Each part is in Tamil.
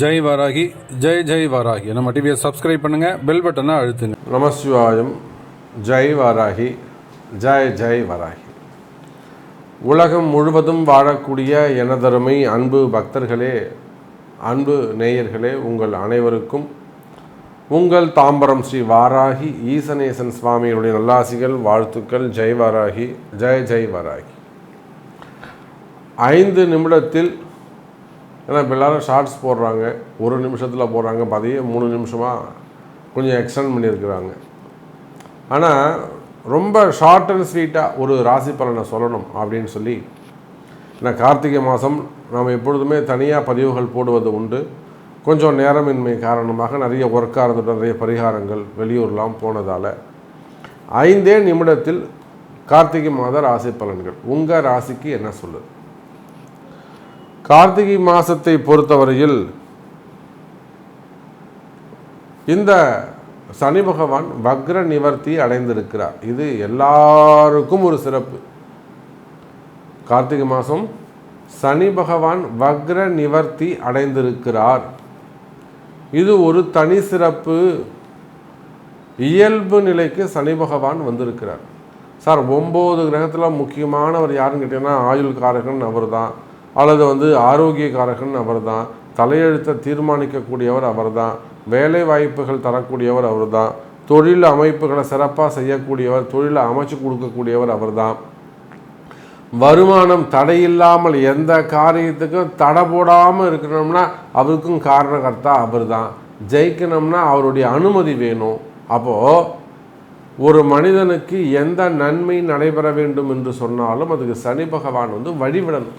ஜெய் வாராகி ஜெய் ஜெய் வாராகி. நம்ம டிவியை சப்ஸ்கிரைப் பண்ணுங்கள் பெல் பட்டனை அழுத்துங்க. நமசிவாயம் ஜெய் வாராகி ஜெய் ஜெய் வாராகி. உலகம் முழுவதும் வாழக்கூடிய எனதருமை அன்பு பக்தர்களே அன்பு நேயர்களே உங்கள் அனைவருக்கும் உங்கள் தாம்பரம் ஸ்ரீ வாராகி ஈசனேசன் சுவாமிகளுடைய நல்லாசிகள் வாழ்த்துக்கள் ஜெய் வாராகி ஜெய் ஜெய் வாராகி. ஐந்து நிமிடத்தில் ஏன்னா இப்போ எல்லாரும் ஷார்ட்ஸ் போடுறாங்க. ஒரு நிமிஷத்தில் போடுறாங்க. பதியே மூணு நிமிஷமாக கொஞ்சம் எக்ஸ்டெண்ட் பண்ணியிருக்கிறாங்க. ஆனால் ரொம்ப ஷார்ட் அண்ட் ஸ்வீட்டாக ஒரு ராசி பலனை சொல்லணும் அப்படின்னு சொல்லி ஏன்னா கார்த்திகை மாதம் நாம் எப்பொழுதுமே தனியாக பதிவுகள் போடுவது உண்டு. கொஞ்சம் நேரமின்மை காரணமாக நிறைய ஒர்க்காக இருந்துட்டு நிறைய பரிகாரங்கள் வெளியூர்லாம் போனதால் ஐந்தே நிமிடத்தில் கார்த்திகை மாத ராசி பலன்கள். உங்கள் ராசிக்கு என்ன சொல்லுது? கார்த்திகை மாதத்தை பொறுத்தவரையில் இந்த சனி பகவான் வக்ர நிவர்த்தி அடைந்திருக்கிறார். இது எல்லாருக்கும் ஒரு சிறப்பு. கார்த்திகை மாதம் சனி பகவான் வக்ர நிவர்த்தி அடைந்திருக்கிறார். இது ஒரு தனி சிறப்பு. இயல்பு நிலைக்கு சனி பகவான் வந்திருக்கிறார். சார் ஒம்பது கிரகத்தில் முக்கியமானவர் யாருன்னு கேட்டிங்கன்னா ஆயுள் காரகன் அவர் தான் அல்லது வந்து ஆரோக்கியக்காரகன் அவர் தான் தலையெழுத்தை தீர்மானிக்கக்கூடியவர் அவர் தான் வேலை வாய்ப்புகள் தரக்கூடியவர் அவர் தான் தொழில் அமைப்புகளை சிறப்பாக செய்யக்கூடியவர் தொழிலை அமைச்சு கொடுக்கக்கூடியவர் அவர் தான் வருமானம் தடையில்லாமல் எந்த காரியத்துக்கும் தடை போடாமல் இருக்கணும்னா அவருக்கும் காரணகர்த்தா அவர் தான் ஜெயிக்கணும்னா அவருடைய அனுமதி வேணும். அப்போது ஒரு மனிதனுக்கு எந்த நன்மை நடைபெற வேண்டும் என்று சொன்னாலும் அதுக்கு சனி பகவான் வந்து வழிவிடணும்.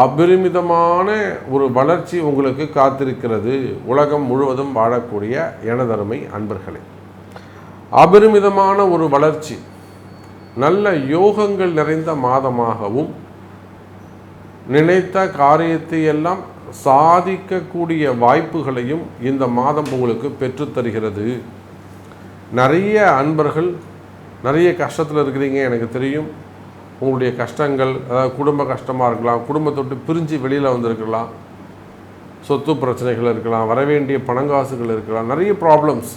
அபரிமிதமான ஒரு வளர்ச்சி உங்களுக்கு காத்திருக்கிறது. உலகம் முழுவதும் வாழக்கூடிய எனதருமை அன்பர்களே. அபரிமிதமான ஒரு வளர்ச்சி நல்ல யோகங்கள் நிறைந்த மாதமாகவும் நினைத்த காரியத்தை எல்லாம் சாதிக்கக்கூடிய வாய்ப்புகளையும் இந்த மாதம் உங்களுக்கு பெற்றுத்தருகிறது நிறைய அன்பர்கள் நிறைய கஷ்டத்தில் இருக்கிறீங்க எனக்கு தெரியும். உங்களுடைய கஷ்டங்கள் அதாவது குடும்ப கஷ்டமாக இருக்கலாம் குடும்பத்தொட்டு பிரிஞ்சு வெளியில் வந்திருக்கலாம். சொத்து பிரச்சனைகள் இருக்கலாம் வரவேண்டிய பணங்காசுகள் இருக்கலாம் நிறைய ப்ராப்ளம்ஸ்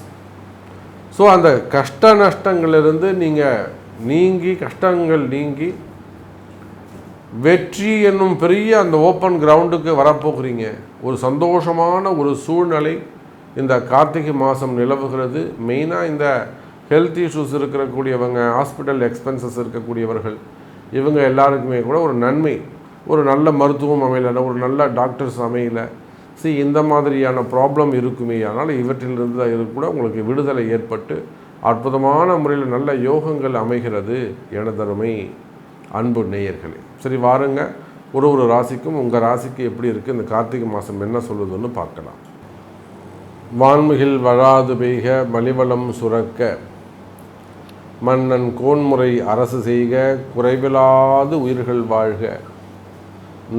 ஸோ அந்த கஷ்ட நஷ்டங்கள்லேருந்து நீங்கள் நீங்கி கஷ்டங்கள் நீங்கி வெற்றி என்னும் பெரிய அந்த ஓப்பன் கிரவுண்டுக்கு வரப்போகிறீங்க. ஒரு சந்தோஷமான ஒரு சூழ்நிலை இந்த கார்த்திகை மாதம் நிலவுகிறது. மெயினாக இந்த ஹெல்த் இஷ்யூஸ் இருக்கக்கூடியவங்க ஹாஸ்பிட்டல் எக்ஸ்பென்சஸ் இருக்கக்கூடியவர்கள் இவங்க எல்லாருக்குமே கூட ஒரு நன்மை ஒரு நல்ல மருத்துவம் அமையலை ஒரு நல்ல டாக்டர்ஸ் அமையலை. சி இந்த மாதிரியான ப்ராப்ளம் இருக்குமே ஆனால் இவற்றிலிருந்து இது கூட உங்களுக்கு விடுதலை ஏற்பட்டு அற்புதமான முறையில் நல்ல யோகங்கள் அமைகிறது எனதருமை அன்பு நேயர்களே. சரி வாருங்க. ஒரு ஒரு ராசிக்கும் உங்கள் ராசிக்கு எப்படி இருக்குது இந்த கார்த்திகை மாதம் என்ன சொல்லுதுன்னு பார்க்கலாம். வான்மிகில் வழாது பெய்க மலிவளம் சுரக்க. மன்னன் கோன்முறை அரசு செய்க குறைவிலாது உயிர்கள் வாழ்க.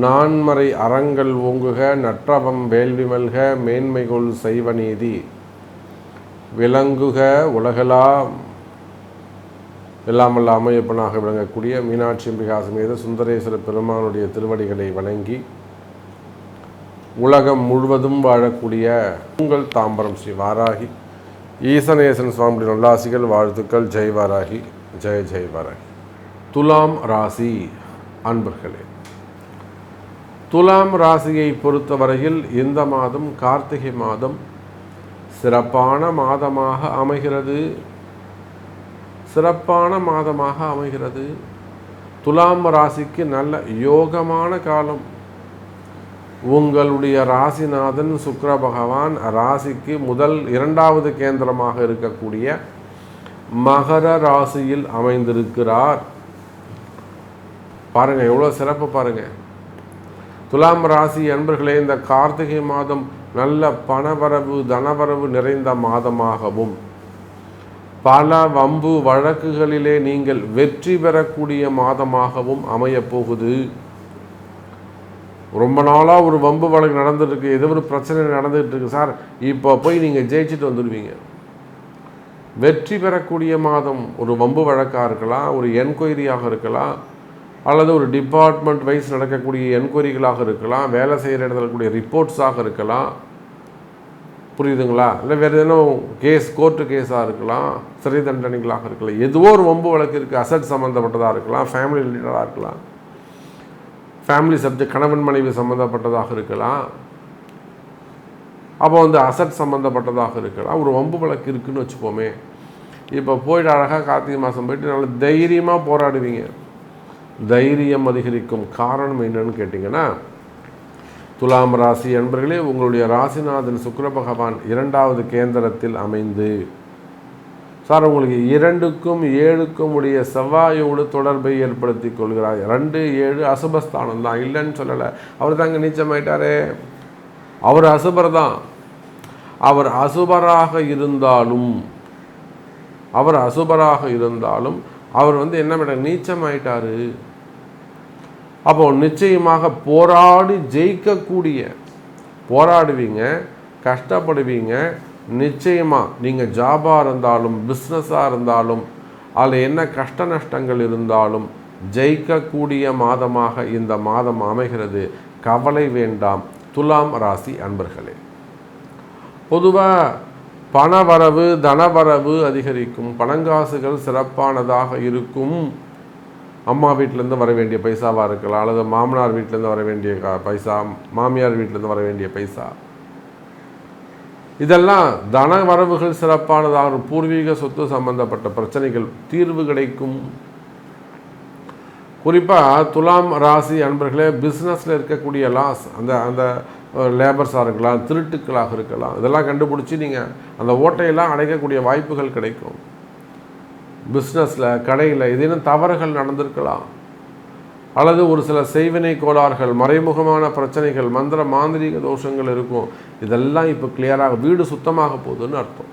நான்மறை அறங்கள் ஓங்குக நற்றவம் வேள்வி மல்க மேன்மைகொள் செய்வநீதி விளங்குக உலகளா எல்லாமல்ல அமையப்பனாக விளங்கக்கூடிய மீனாட்சி அம்பிகா மீது சுந்தரேஸ்வர பெருமானுடைய திருவடிகளை வணங்கி உலகம் முழுவதும் வாழக்கூடிய உங்கள் தாம்பரம் ஸ்ரீ வாராகி. ஈசனேசன் சுவாமியுடைய நல்லாசிகள் வாழ்த்துக்கள். ஜெய் வாராகி. ஜெய ஜெய் வாராகி. துலாம் ராசி அன்பர்களே துலாம் ராசியை பொறுத்தவரையில் இந்த மாதம் கார்த்திகை மாதம் சிறப்பான மாதமாக அமைகிறது. சிறப்பான மாதமாக அமைகிறது. துலாம் ராசிக்கு நல்ல யோகமான காலம் உங்களுடைய ராசிநாதன் சுக்கர பகவான் ராசிக்கு முதல் இரண்டாவது கேந்திரமாக இருக்கக்கூடிய மகர ராசியில் அமைந்திருக்கிறார். பாருங்க எவ்வளோ சிறப்பு பாருங்க. துலாம் ராசி அன்பர்களே இந்த கார்த்திகை மாதம் நல்ல பணவரவு தனவரவு நிறைந்த மாதமாகவும் பல வம்பு வழக்குகளிலே நீங்கள் வெற்றி பெறக்கூடிய மாதமாகவும் அமையப்போகுது. ரொம்ப நாளாக ஒரு வம்பு வழக்கு நடந்துட்டுருக்கு ஏதோ ஒரு பிரச்சனை நடந்துகிட்டு இருக்கு சார் இப்போ போய் நீங்கள் ஜெயிச்சுட்டு வந்துடுவீங்க. வெற்றி பெறக்கூடிய மாதம் ஒரு வம்பு வழக்காக இருக்கலாம் ஒரு என்கொயரியாக இருக்கலாம் அல்லது ஒரு டிபார்ட்மெண்ட் வைஸ் நடக்கக்கூடிய என்கொயரிகளாக இருக்கலாம் வேலை செய்கிற இடத்துல இருக்கக்கூடிய ரிப்போர்ட்ஸாக இருக்கலாம். புரியுதுங்களா? இல்லை வேறு எதுவும் கேஸ் கோர்ட்டு கேஸாக இருக்கலாம் சிறை தண்டனைகளாக இருக்கலாம் எதுவோ ஒரு வம்பு வழக்கு இருக்குது அசட் சம்மந்தப்பட்டதாக இருக்கலாம் ஃபேமிலி ரிலேட்டடாக இருக்கலாம். ஃபேமிலி சப்ஜெக்ட் கணவன் மனைவி சம்மந்தப்பட்டதாக இருக்கலாம். அப்போ வந்து அசட் சம்மந்தப்பட்டதாக இருக்கலாம். ஒரு வம்பு வழக்கு இருக்குதுன்னு வச்சுப்போமே இப்போ போயிட்டு அழகாக கார்த்திகை மாதம் போயிட்டு நல்ல தைரியமாக போராடுவீங்க. தைரியம் அதிகரிக்கும் காரணம் என்னன்னு கேட்டிங்கன்னா துலாம் ராசி என்பர்களே உங்களுடைய ராசிநாதன் சுக்கர பகவான் இரண்டாவது கேந்திரத்தில் அமைந்து சார் உங்களுக்கு இரண்டுக்கும் ஏழுக்கும் உடைய செவ்வாயோடு தொடர்பை ஏற்படுத்தி கொள்கிறார் ரெண்டு ஏழு அசுபஸ்தானம் தான். இல்லைன்னு சொல்லலை. அவர் தாங்க நீச்சமாயிட்டாரே. அவர் அசுபர் தான். அவர் அசுபராக இருந்தாலும் அவர் அசுபராக இருந்தாலும் அவர் வந்து என்ன பண்ண நீச்சமாயிட்டாரு. அப்போ நிச்சயமாக போராடி ஜெயிக்கக்கூடிய போராடுவீங்க கஷ்டப்படுவீங்க நிச்சயமாக நீங்கள் ஜாபாக இருந்தாலும் பிஸ்னஸாக இருந்தாலும் அதில் என்ன கஷ்ட நஷ்டங்கள் இருந்தாலும் ஜெயிக்கக்கூடிய மாதமாக இந்த மாதம் அமைகிறது. கவலை வேண்டாம். துலாம் ராசி அன்பர்களே. பொதுவாக பணவரவு தனவரவு அதிகரிக்கும். பணங்காசுகள் சிறப்பானதாக இருக்கும். அம்மா வீட்டிலேருந்து வர வேண்டிய பைசாவாக இருக்கலாம். அல்லது மாமனார் வீட்டிலேருந்து வர வேண்டிய பைசா மாமியார் வீட்டிலேருந்து வர வேண்டிய பைசா. இதெல்லாம் தன வரவுகள் சிறப்பானதாக பூர்வீக சொத்து சம்பந்தப்பட்ட பிரச்சனைகள் தீர்வு கிடைக்கும். குறிப்பாக துலாம் ராசி அன்பர்களே பிஸ்னஸில் இருக்கக்கூடிய லாஸ் அந்த அந்த லேபர்ஸாக இருக்கலாம் திருட்டுக்களாக இருக்கலாம் இதெல்லாம் கண்டுபிடிச்சி நீங்கள் அந்த ஓட்டையெல்லாம் அடைக்கக்கூடிய வாய்ப்புகள் கிடைக்கும். பிஸ்னஸில் கடையில் ஏதேனும் தவறுகள் நடந்திருக்கலாம். அல்லது ஒரு சில செய்வினை கோளாறுகள் மறைமுகமான பிரச்சனைகள் மந்திர மாந்திரீக தோஷங்கள் இருக்கும். இதெல்லாம் இப்போ கிளியராக வீடு சுத்தமாக போகுதுன்னு அர்த்தம்.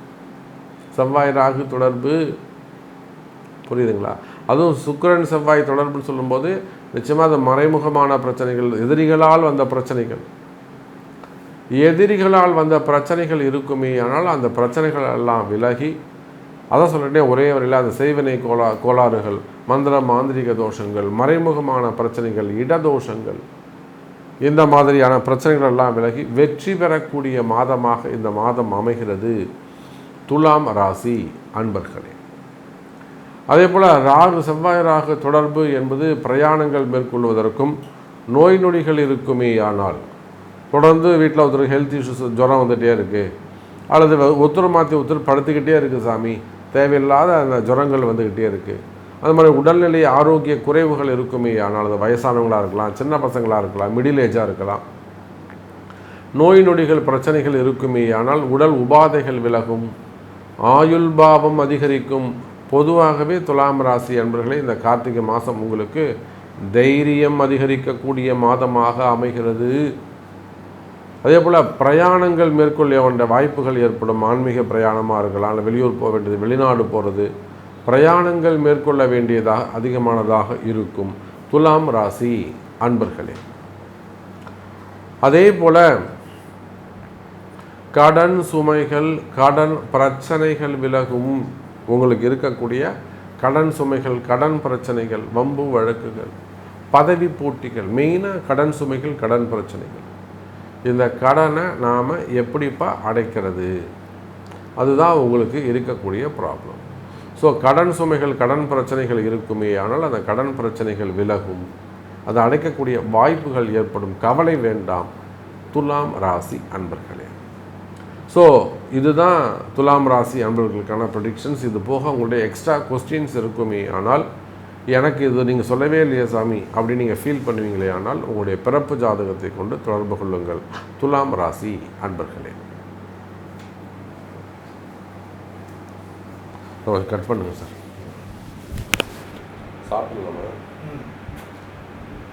செவ்வாய் ராகு தொடர்பு புரியுதுங்களா? அதுவும் சுக்கிரன் செவ்வாய் தொடர்புன்னு சொல்லும்போது நிச்சயமாக அது மறைமுகமான பிரச்சனைகள் எதிரிகளால் வந்த பிரச்சனைகள். எதிரிகளால் வந்த பிரச்சனைகள் இருக்குமே ஆனால் அந்த பிரச்சனைகள் எல்லாம் விலகி அதான் சொல்லிட்டே ஒரே வரையில் அந்த செய்வினை கோலா கோளாறுகள் மந்திர மாந்திரிக தோஷங்கள் மறைமுகமான பிரச்சனைகள் இடதோஷங்கள் இந்த மாதிரியான பிரச்சனைகள் எல்லாம் விலகி வெற்றி பெறக்கூடிய மாதமாக இந்த மாதம் அமைகிறது. துலாம் ராசி அன்பர்களே. அதே போல் ராகு செவ்வாய் ராகு தொடர்பு என்பது பிரயாணங்கள் மேற்கொள்வதற்கும் நோய் நொடிகள் இருக்குமே ஆனால் தொடர்ந்து வீட்டில் ஒருத்தர் ஹெல்த் இஷ்யூஸ் ஜுரம் வந்துகிட்டே இருக்குது அல்லது ஒருத்தர் மாற்றி ஒருத்தர் படுத்துக்கிட்டே இருக்குது சாமி. தேவையில்லாத அந்த ஜுரங்கள் வந்துக்கிட்டே இருக்குது அது மாதிரி உடல்நிலை ஆரோக்கிய குறைவுகள் இருக்குமே. ஆனால் அது வயசானவங்களாக இருக்கலாம் சின்ன பசங்களாக இருக்கலாம் மிடில் ஏஜாக இருக்கலாம். நோய் நொடிகள் பிரச்சனைகள் இருக்குமே. ஆனால் உடல் உபாதைகள் விலகும். ஆயுள் பாவம் அதிகரிக்கும். பொதுவாகவே துலாம் ராசி அன்பர்களே இந்த கார்த்திகை மாதம் உங்களுக்கு தைரியம் அதிகரிக்கக்கூடிய மாதமாக அமைகிறது. அதே போல் பிரயாணங்கள் மேற்கொள்ள வேண்டிய வாய்ப்புகள் ஏற்படும். ஆன்மீக பிரயாணமாக இருக்கலாம் இல்லை வெளியூர் போக வேண்டியது வெளிநாடு போகிறது பிரயாணங்கள் மேற்கொள்ள வேண்டியதாக அதிகமானதாக இருக்கும். துலாம் ராசி அன்பர்களே. அதே போல் கடன் சுமைகள் கடன் பிரச்சனைகள் விலகும். உங்களுக்கு இருக்கக்கூடிய கடன் சுமைகள் கடன் பிரச்சனைகள் வம்பு வழக்குகள் பதவி போட்டிகள் மெயினாக கடன் சுமைகள் கடன் பிரச்சனைகள். இந்த கடனை நாம் எப்படிப்பா அடைக்கிறது? அதுதான் உங்களுக்கு இருக்கக்கூடிய ப்ராப்ளம் ஸோ கடன் சுமைகள் கடன் பிரச்சனைகள் இருக்குமே ஆனால் அந்த கடன் பிரச்சனைகள் விலகும். அதை அடைக்கக்கூடிய வாய்ப்புகள் ஏற்படும். கவலை வேண்டாம். துலாம் ராசி அன்பர்களே. ஸோ இதுதான் துலாம் ராசி அன்பர்களுக்கான ப்ரொடிக்ஷன்ஸ் இது போக உங்களுடைய எக்ஸ்ட்ரா கொஸ்டின்ஸ் இருக்குமே ஆனால் எனக்கு இது நீங்கள் சொல்லவே இல்லையே சாமி அப்படி நீங்கள் ஃபீல் பண்ணுவீங்களே ஆனால் உங்களுடைய பிறப்பு ஜாதகத்தை கொண்டு தொடர்பு கொள்ளுங்கள். துலாம் ராசி அன்பர்களே. கட் பண்ணுங்கள் சார். சாப்பிடுங்க